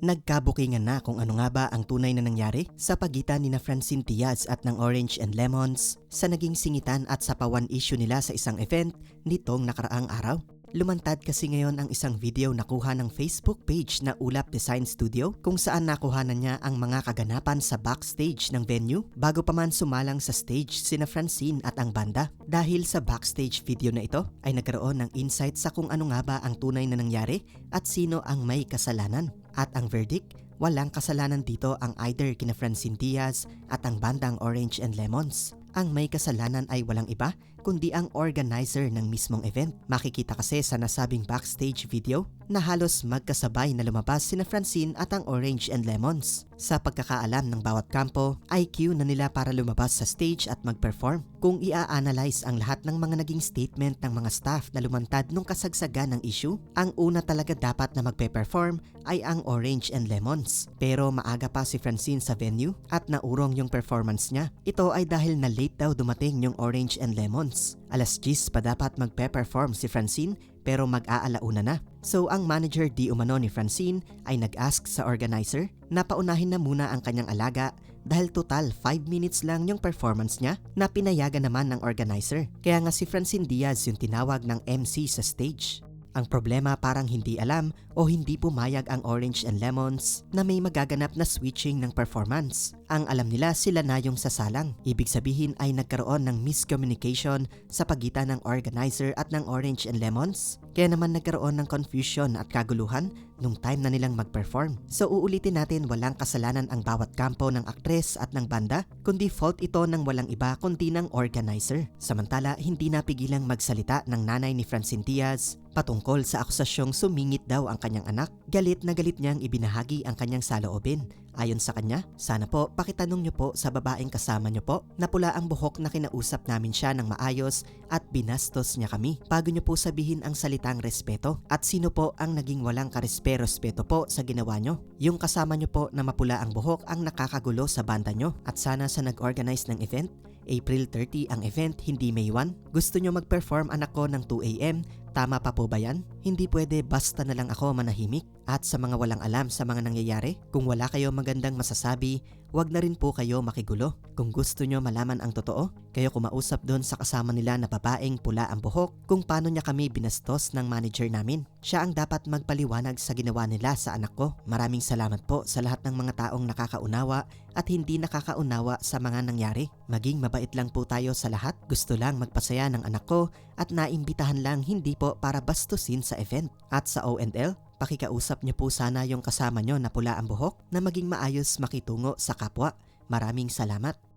Nagkabukingan na kung ano nga ba ang tunay na nangyari sa pagitan ni na Francine Diaz at ng Orange and Lemons sa naging singitan at sapawan issue nila sa isang event nitong nakaraang araw. Lumantad kasi ngayon ang isang video na kuha ng Facebook page na Ulap Design Studio kung saan nakuhanan niya ang mga kaganapan sa backstage ng venue bago pa man sumalang sa stage sina Francine at ang banda. Dahil sa backstage video na ito ay nagkaroon ng insight sa kung ano nga ba ang tunay na nangyari at sino ang may kasalanan. At ang verdict, walang kasalanan dito ang either kina Francine Diaz at ang bandang Orange and Lemons. Ang may kasalanan ay walang iba kundi ang organizer ng mismong event. Makikita kasi sa nasabing backstage video na halos magkasabay na lumabas sina Francine at ang Orange and Lemons. Sa pagkakaalam ng bawat kampo, IQ na nila para lumabas sa stage at mag-perform. Kung ia-analyze ang lahat ng mga naging statement ng mga staff na lumantad nung kasagsagan ng issue, ang una talaga dapat na magpe-perform ay ang Orange and Lemons. Pero maaga pa si Francine sa venue at naurong yung performance niya. Ito ay dahil na late daw dumating yung Orange and Lemons. Alas 10 pa dapat magpe-perform si Francine pero mag-aalauna na. So ang manager di umano ni Francine ay nag-ask sa organizer na paunahin na muna ang kanyang alaga dahil total 5 minutes lang yung performance niya na pinayagan naman ng organizer. Kaya nga si Francine Diaz yung tinawag ng MC sa stage. Ang problema parang hindi alam o hindi pumayag ang Orange and Lemons na may magaganap na switching ng performance. Ang alam nila sila na yung sasalang. Ibig sabihin ay nagkaroon ng miscommunication sa pagitan ng organizer at ng Orange and Lemons. Kaya naman nagkaroon ng confusion at kaguluhan nung time na nilang mag-perform. So uulitin natin walang kasalanan ang bawat kampo ng aktres at ng banda, kundi fault ito ng walang iba kundi ng organizer. Samantala, hindi napigilang magsalita ng nanay ni Francine Diaz patungkol sa akusasyong sumingit daw ang kanyang anak. Galit na galit niyang ibinahagi ang kanyang saloobin. Ayon sa kanya, sana po pakitanong niyo po sa babaeng kasama niyo po na pula ang buhok na kinausap namin siya ng maayos at binastos niya kami. Bago niyo po sabihin ang salitang respeto at sino po ang naging walang karespe-respeto po sa ginawa niyo. Yung kasama niyo po na mapula ang buhok ang nakakagulo sa banda niyo at sana sa nag-organize ng event April 30 ang event, hindi May 1. Gusto nyo mag-perform anak ko ng 2am? Tama pa po ba yan? Hindi pwede basta na lang ako manahimik. At sa mga walang alam sa mga nangyayari, kung wala kayo magandang masasabi, wag na rin po kayo makigulo. Kung gusto nyo malaman ang totoo, kayo kumausap doon sa kasama nila na babaeng pula ang buhok kung paano niya kami binastos ng manager namin. Siya ang dapat magpaliwanag sa ginawa nila sa anak ko. Maraming salamat po sa lahat ng mga taong nakakaunawa at hindi nakakaunawa sa mga nangyari. Maging mabait lang po tayo sa lahat. Gusto lang magpasaya ng anak ko at naimbitahan lang hindi po para bastusin sa event. At sa O&L, pakikausap niyo po sana yung kasama niyo na pula ang buhok na maging maayos makitungo sa kapwa. Maraming salamat.